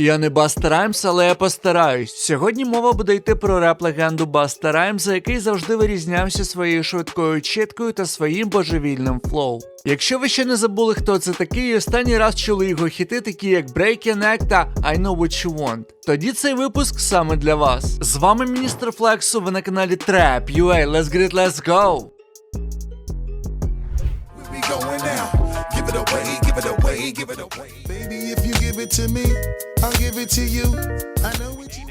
Я не Баста Раймс, але я постараюсь. Сьогодні мова буде йти про реп-легенду Баста Раймса, який завжди вирізнявся своєю швидкою чіткою та своїм божевільним флоу. Якщо ви ще не забули, хто це такий, і останній раз чули його хіти, такі як Break Your Neck та I Know What You Want, тоді цей випуск саме для вас. З вами міністр Флексу, ви на каналі Trap UA. Let's get it, let's go! we going now. Give it away, away, give it away. Baby, if you give it to me, I'll give it to you. I know what you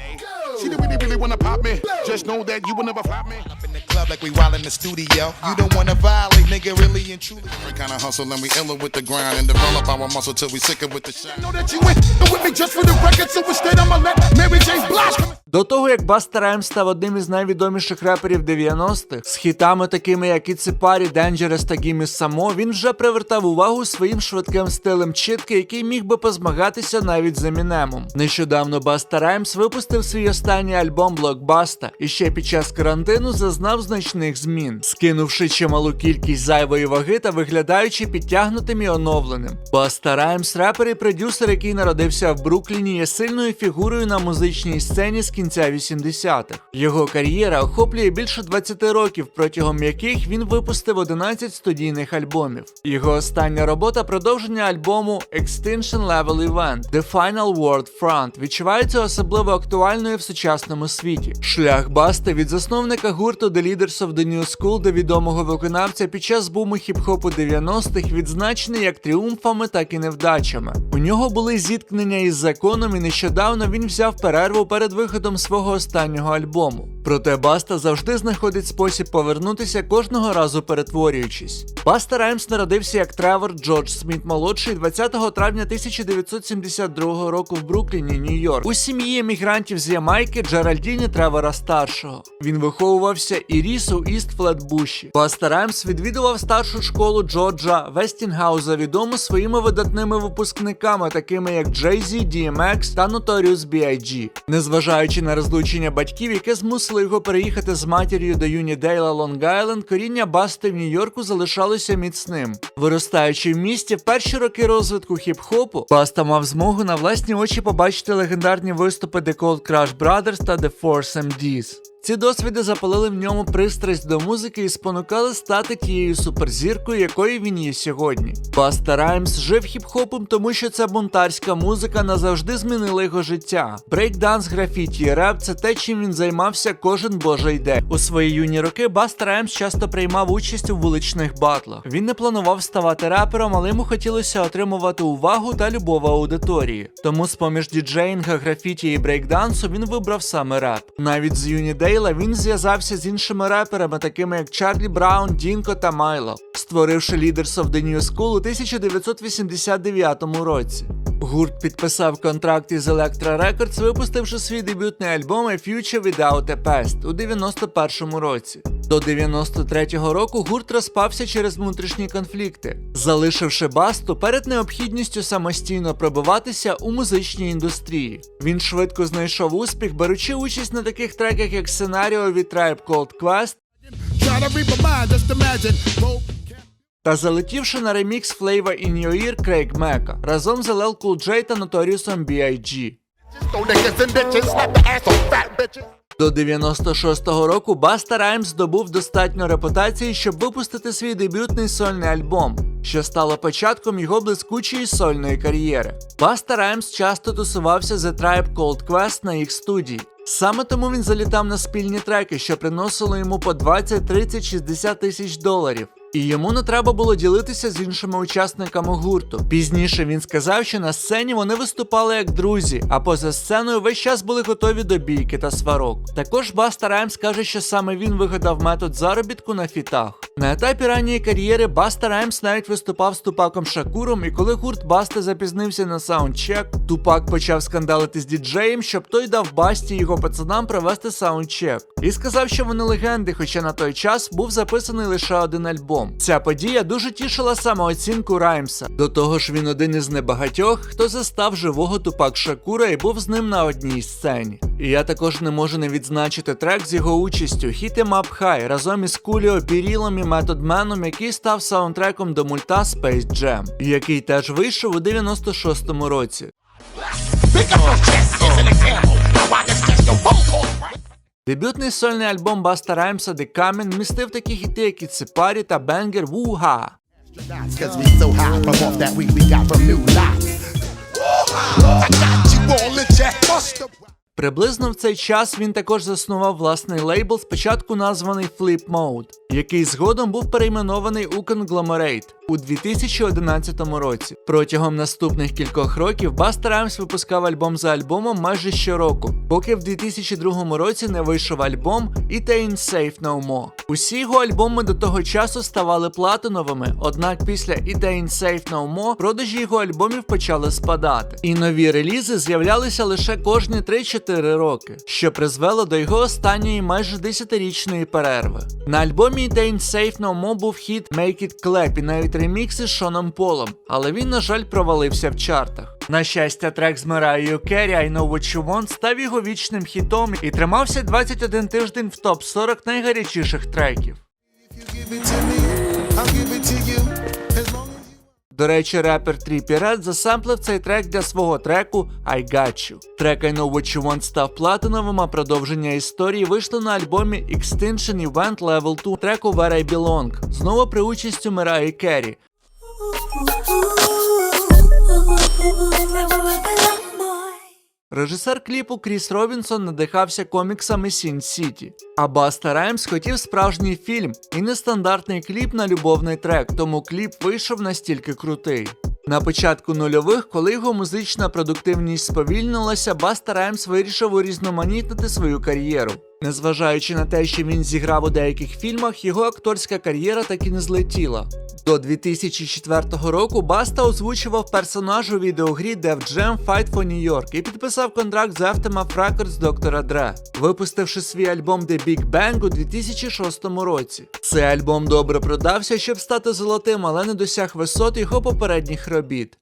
She don't really, really wanna pop me. Just know that you will never flop me. Up in the club like we wild in the studio. You don't wanna violate, nigga, really and truly. Different kind of hustle and we iller with the grind and develop our muscle till we sick it with the shine. Know that you ain't with me just for the record, so instead I'ma let Mary J. Blige come. До того як Баста Раймс став одним із найвідоміших реперів 90-х, з хітами такими як Іці Парі, Dangerous та Gimme Само, він вже привертав увагу своїм швидким стилем чітки, який міг би позмагатися навіть з Емінемом. Нещодавно Баста Раймс випустив свій останній альбом Блокбаста і ще під час карантину зазнав значних змін, скинувши чималу кількість зайвої ваги та виглядаючи підтягнутим і оновленим. Баста Раймс, репер і продюсер, який народився в Брукліні, є сильною фігурою на музичній сцені з кінця 80-х. Його кар'єра охоплює більше 20 років, протягом яких він випустив 11 студійних альбомів. Його остання робота продовження альбому Extinction Level Event The Final World Front відчувається особливо актуальною в сучасному світі. Шлях Басти від засновника гурту The Leaders of the New School до відомого виконавця під час буму хіп-хопу 90-х відзначений як тріумфами, так і невдачами. У нього були зіткнення із законом, і нещодавно він взяв перерву перед виходом свого останнього альбому. Проте Баста завжди знаходить спосіб повернутися кожного разу перетворюючись. Баста Раймс народився як Тревор Джордж Сміт молодший 20 травня 1972 року в Брукліні, Нью-Йорк, у сім'ї емігрантів з Ямайки Джеральдіні Тревора старшого. Він виховувався і ріс у Іст Флетбуші. Баста Раймс відвідував старшу школу Джорджа Вестінгауза, відому своїми видатними випускниками, такими як Jay-Z, DMX та Notorious B.I.G. Незважаючи на розлучення батьків, яке змусило його переїхати з матір'ю до Юнідейла Лонг-Айленд, коріння Басти в Нью-Йорку залишалося міцним. Виростаючи в місті, в перші роки розвитку хіп-хопу, Баста мав змогу на власні очі побачити легендарні виступи The Cold Crush Brothers та The Force MDs. Ці досвіди запалили в ньому пристрасть до музики і спонукали стати тією суперзіркою, якою він є сьогодні. Баста Раймс жив хіп-хопом, тому що ця бунтарська музика назавжди змінила його життя. Брейкданс, графіті і реп це те, чим він займався кожен божий день. У свої юні роки Баста Раймс часто приймав участь у вуличних батлах. Він не планував ставати репером, але йому хотілося отримувати увагу та любов аудиторії. Тому з-поміж діджеїнга, графіті і брейкдансу він вибрав саме реп. Навіть з юні Дейла він зв'язався з іншими реперами, такими як Чарлі Браун, Дінко та Майло, створивши Leaders of the New School у 1989 році. Гурт підписав контракт із Electra Records, випустивши свій дебютний альбом A Future Without a Past у 91-му році. До 93-го року гурт розпався через внутрішні конфлікти, залишивши басту перед необхідністю самостійно пробиватися у музичній індустрії. Він швидко знайшов успіх, беручи участь на таких треках, як сценаріо від Tribe Called Quest та залетівши на ремікс Flavor in Your Ear Крейг Мека разом з LL Cool J та Notorious B.I.G. До 96-го року Баста Раймс здобув достатньо репутації, щоб випустити свій дебютний сольний альбом, що стало початком його блискучої сольної кар'єри. Баста Раймс часто тусувався за Tribe Called Quest на їх студії. Саме тому він залітав на спільні треки, що приносило йому по 20, 30, 60 тисяч доларів. І йому не треба було ділитися з іншими учасниками гурту. Пізніше він сказав, що на сцені вони виступали як друзі, а поза сценою весь час були готові до бійки та сварок. Також Баста Раймс каже, що саме він вигадав метод заробітку на фітах. На етапі ранньої кар'єри Баста Раймс навіть виступав з Тупаком Шакуром, і коли гурт Баста запізнився на саундчек, Тупак почав скандалити з діджеєм, щоб той дав Басті його пацанам провести саундчек. І сказав, що вони легенди, хоча на той час був записаний лише один альбом. Ця подія дуже тішила самооцінку Раймса. До того ж, він один із небагатьох, хто застав живого Тупак Шакура і був з ним на одній сцені. І я також не можу не відзначити трек з його участю Hit 'em High разом із Куліо Бірілом і Man, який став саундтреком до мульта Space Jam, який теж вийшов у 96-му році. Дебютний сольний альбом Баста Раймса The Coming містив такі хіти, як і Ципарі та Бенгер Вуга. Приблизно в цей час він також заснував власний лейбл, спочатку названий Flip Mode, який згодом був перейменований у Conglomerate у 2011 році. Протягом наступних кількох років Busta Rhymes випускав альбом за альбомом майже щороку, поки в 2002 році не вийшов альбом It Ain't Safe No More. Усі його альбоми до того часу ставали платиновими, однак після It Ain't Safe No More продажі його альбомів почали спадати, і нові релізи з'являлися лише кожні 3-4 роки, що призвело до його останньої майже 10-річної перерви. На альбомі It Ain't Safe No More був хіт Make It Clap і навіть ремікси з Шоном Полом, але він, на жаль, провалився в чартах. На щастя, трек з Мираєю Керрі I Know What You Want став його вічним хітом і тримався 21 тиждень в топ 40 найгарячіших треків. До речі, репер Тріпі Ред засемплив цей трек для свого треку I Got You. Трек I Know What You Want став платиновим, а продовження історії вийшло на альбомі Extinction Event Level 2 треку Where I Belong, знову при участю Мираї Керрі. Режисер кліпу Кріс Робінсон надихався коміксами Сін Сіті. А Баста Раймс хотів справжній фільм і нестандартний кліп на любовний трек, тому кліп вийшов настільки крутий. На початку нульових, коли його музична продуктивність сповільнилася, Баста Раймс вирішив урізноманітнити свою кар'єру. Незважаючи на те, що він зіграв у деяких фільмах, його акторська кар'єра так і не злетіла. До 2004 року Баста озвучував персонаж у відеогрі Def Jam Fight for New York і підписав контракт з Aftermath Records Dr. Dre, випустивши свій альбом The Big Bang у 2006 році. Цей альбом добре продався, щоб стати золотим, але не досяг висот його попередніх робіт.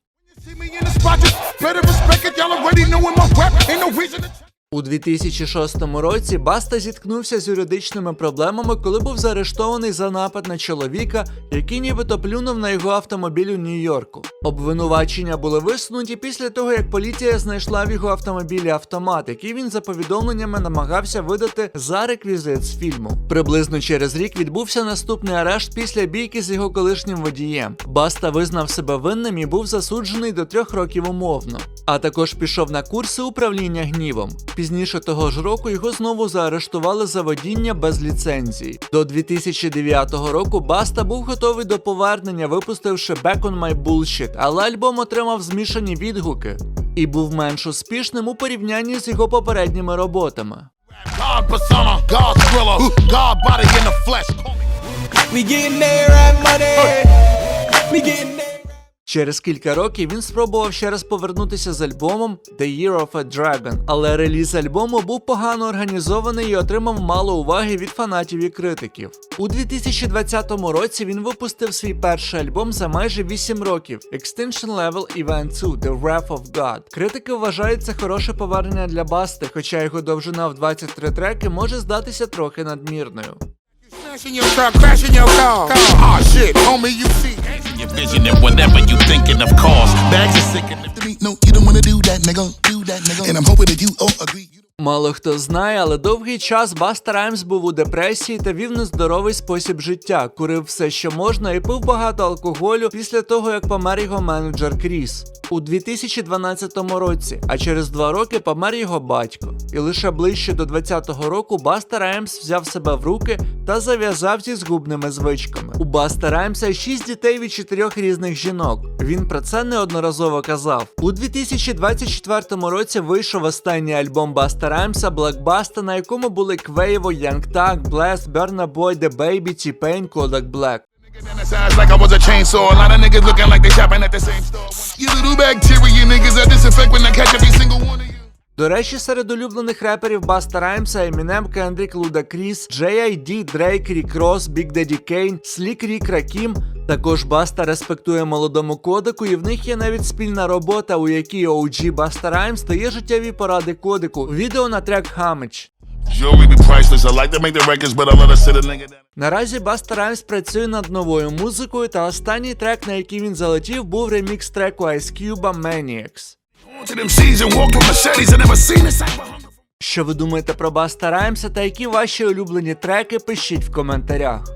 У 2006 році Баста зіткнувся з юридичними проблемами, коли був заарештований за напад на чоловіка, який нібито плюнув на його автомобіль у Нью-Йорку. Обвинувачення були висунуті після того, як поліція знайшла в його автомобілі автомат, який він за повідомленнями намагався видати за реквізит з фільму. Приблизно через рік відбувся наступний арешт після бійки з його колишнім водієм. Баста визнав себе винним і був засуджений до трьох років умовно. А також пішов на курси управління гнівом. Пізніше того ж року його знову заарештували за водіння без ліцензії. До 2009 року Баста був готовий до повернення, випустивши Back on My Bullshit, але альбом отримав змішані відгуки і був менш успішним у порівнянні з його попередніми роботами. God persona, God thriller, God body in the flesh. We getting there, right money. We getting. Через кілька років він спробував ще раз повернутися з альбомом The Year of a Dragon, але реліз альбому був погано організований і отримав мало уваги від фанатів і критиків. У 2020 році він випустив свій перший альбом за майже 8 років Extinction Level Event 2 The Wrath of God. Критики вважають це хороше повернення для Басти, хоча його довжина в 23 треки може здатися трохи надмірною. Smash in your truck, crash in your car. Ah, shit, homie, you see. your vision and whatever you thinking of cause. Bags are sick and To me, No, you don't wanna do that, nigga. Do that, nigga. And I'm hoping that you all agree. Мало хто знає, але довгий час Баста Раймс був у депресії та вів нездоровий спосіб життя, курив все, що можна, і пив багато алкоголю після того, як помер його менеджер Кріс. У 2012 році, а через два роки помер його батько. І лише ближче до 20-го року Баста Раймс взяв себе в руки та зав'язав зі згубними звичками. У Баста Раймса шість дітей від чотирьох різних жінок. Він про це неодноразово казав. У 2024 році вийшов останній альбом Баста Раймса Black на якому були Квейво, Янг Так, Блес, Берна Бой, shopping at the same store. You little bacteria niggas, I disinfect when I catch every single one of you. До речі, серед улюблених реперів Баста Раймса Eminem, Kendrick, Луда Кріс, J.I.D., Дрейк, Рік Росс, Big Daddy Kane, Слік Рік Ракім. Також Баста респектує молодому кодеку, і в них є навіть спільна робота, у якій OG Баста Раймс дає життєві поради кодеку. Відео на трек Хамич. Наразі Баста Раймс працює над новою музикою, та останній трек, на який він залетів, був ремікс треку Ice Cube Maniacs. Що ви думаєте про Баста Раймса та які ваші улюблені треки, пишіть в коментарях.